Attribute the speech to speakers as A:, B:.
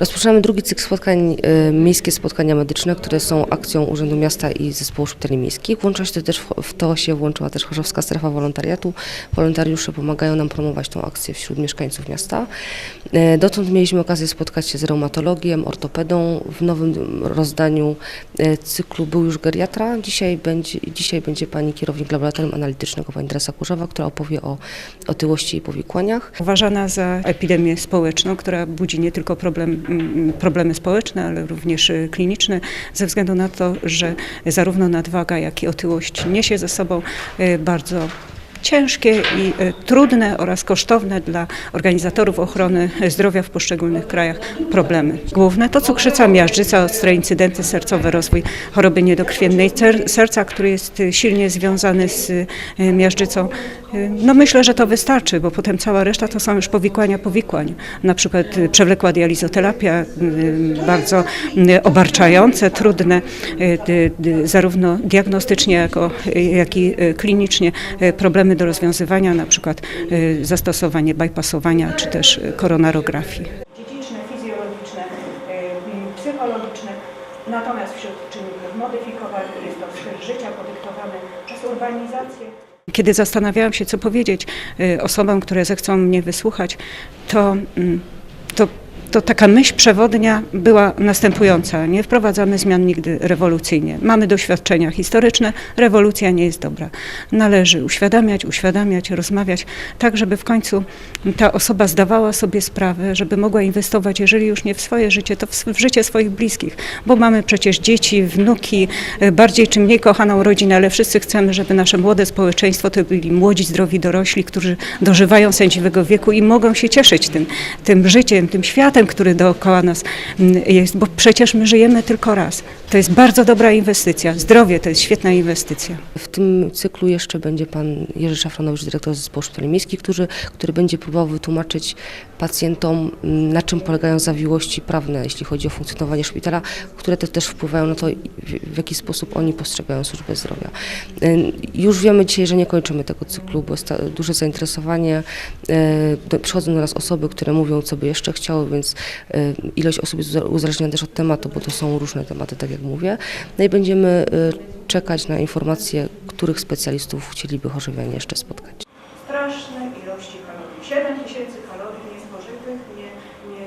A: Rozpoczynamy drugi cykl spotkań, e, miejskie spotkania medyczne, które są akcją Urzędu Miasta i Zespołu Szpitali Miejskich. Włącza się też, w- to się włączyła też Chorzowska Strefa Wolontariatu. Wolontariusze pomagają nam promować tą akcję wśród mieszkańców miasta. E, Dotąd mieliśmy okazję spotkać się z reumatologiem, ortopedą. W nowym rozdaniu e, cyklu był już geriatra. Dzisiaj będzie, dzisiaj będzie pani kierownik laboratorium analitycznego, pani Teresa Kurzowa, która opowie o otyłości i powikłaniach.
B: Uważana za epidemię społeczną, która budzi nie tylko problem, problemy społeczne, ale również y, kliniczne, ze względu na to, że zarówno nadwaga, jak i otyłość niesie ze sobą y, bardzo ciężkie i y, trudne oraz kosztowne dla organizatorów ochrony zdrowia w poszczególnych krajach problemy. Główne to cukrzyca, miażdżyca, ostre incydenty sercowe, rozwój choroby niedokrwiennej serca, który jest y, silnie związany z y, miażdżycą. No myślę, że to wystarczy, bo potem cała reszta to są już powikłania powikłań. Na przykład przewlekła dializoterapia, bardzo obarczające, trudne, zarówno diagnostycznie, jako, jak i klinicznie y, problemy do rozwiązywania, na przykład y, zastosowanie bypassowania czy też y, koronarografii.
C: dziedziczne, fizjologiczne, y, psychologiczne. Natomiast wśród czynników modyfikowanych jest to styl życia podyktowany przez urbanizację.
B: Kiedy zastanawiałam się, co powiedzieć osobom, które zechcą mnie wysłuchać, to, mm, to, taka myśl przewodnia była następująca. Nie wprowadzamy zmian nigdy rewolucyjnie. Mamy doświadczenia historyczne, rewolucja nie jest dobra. Należy uświadamiać, uświadamiać, rozmawiać, tak żeby w końcu ta osoba zdawała sobie sprawę, żeby mogła inwestować, jeżeli już nie w swoje życie, to w, w życie swoich bliskich, bo mamy przecież dzieci, wnuki, y, bardziej czy mniej kochaną rodzinę, ale wszyscy chcemy, żeby nasze młode społeczeństwo to byli młodzi, zdrowi dorośli, którzy dożywają sędziwego wieku i mogą się cieszyć tym, tym życiem, tym światem, który dookoła nas mm, jest, bo przecież my żyjemy tylko raz. To jest bardzo dobra inwestycja. Zdrowie to jest świetna inwestycja.
A: W tym cyklu jeszcze będzie pan Jerzy Szafranowicz, dyrektor Zespołu Szpitali Miejskich, który, który będzie próbował wytłumaczyć pacjentom, m, na czym polegają zawiłości prawne, jeśli chodzi o funkcjonowanie szpitala, które te też wpływają na to, w, jaki sposób oni postrzegają służbę zdrowia. Y, Już wiemy dzisiaj, że nie kończymy tego cyklu, bo jest duże zainteresowanie. Y, Przychodzą do nas osoby, które mówią, co by jeszcze chciały, więc Y, ilość osób jest uzależniona też od tematu, bo to są różne tematy, tak jak mówię. No i będziemy y, czekać na informacje, których specjalistów chcieliby chorzewianie jeszcze spotkać. Straszne ilości kalorii, 7 tysięcy kalorii niesporzytych, nie, nie